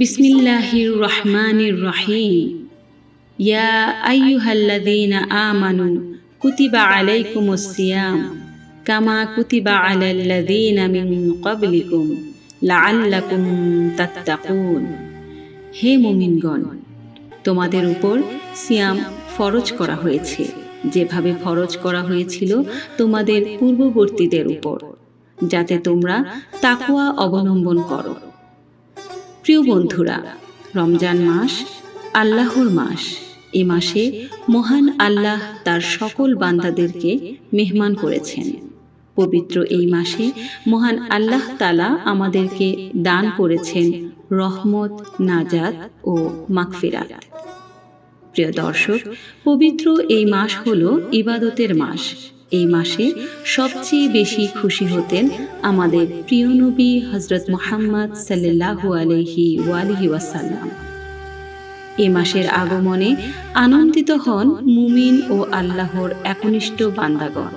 বিসমিল্লাহির রহমানির রহিম ইয়া আইয়ুহাল্লাযীনা আমানু কুতিবা আলাইকুমুস সিয়াম কামা কুতিবা আলাল্লাযীনা মিন ক্বাবলিকুম লাআল্লাকুম তাত্তাকুন। হে মুমিনগণ, তোমাদের উপর সিয়াম ফরজ করা হয়েছে। যেভাবে ফরজ করা হয়েছিল তোমাদের পূর্ববর্তীদের উপর, যাতে তোমরা তাকুয়া অবলম্বন করো। প্রিয় বন্ধুরা, রমজান মাস আল্লাহর মাস। এ মাসে মহান আল্লাহ তার সকল বান্দাদেরকে মেহমান করেছেন। পবিত্র এই মাসে মহান আল্লাহ তালা আমাদেরকে দান করেছেন রহমত, নাজাত ও মাগফিরাত। প্রিয় দর্শক, পবিত্র এই মাস হল ইবাদতের মাস। এই মাসে সবচেয়ে বেশি খুশি হতেন আমাদের প্রিয় নবী হজরত মোহাম্মদ সাল্লাহু আলহি ওয়ালিহি ওয়াসাল্লাম। এ মাসের আগমনে আনন্দিত হন মুমিন ও আল্লাহর একনিষ্ঠ বান্দাগণ।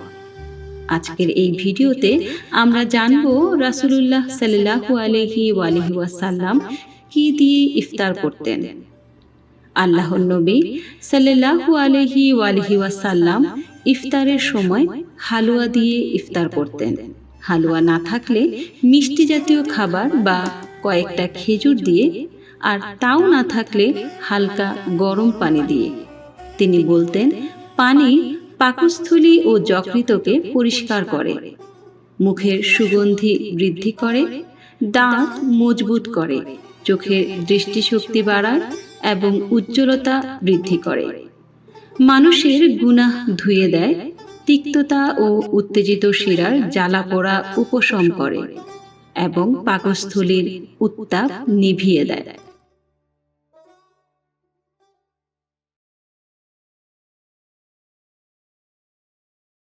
আজকের এই ভিডিওতে আমরা জানব রাসুলুল্লাহ সাল্লাহু আলহি ওয়ালিহি ওয়াসাল্লাম কি দিয়ে ইফতার করতেন। আল্লাহর নবী সাল্লাহু আলহি ওয়ালিহি ওয়াসাল্লাম ইফতারের সময় হালুয়া দিয়ে ইফতার করতেন। হালুয়া না থাকলে মিষ্টি জাতীয় খাবার বা কয়েকটা খেজুর দিয়ে, আর তাও না থাকলে হালকা গরম পানি দিয়ে। তিনি বলতেন, পানি পাকস্থলী ও যকৃতকে পরিষ্কার করে। মুখের সুগন্ধি বৃদ্ধি করে, দাঁত মজবুত করে, চোখের দৃষ্টিশক্তি বাড়ায় এবং উজ্জ্বলতা বৃদ্ধি করে। মানুষের গুনাহ ধুয়ে দেয়, তিক্ততা ও উত্তেজিত শিরার জ্বালা পোড়া উপশম করে এবং পাকস্থলীর উত্তাপ নিভিয়ে দেয়।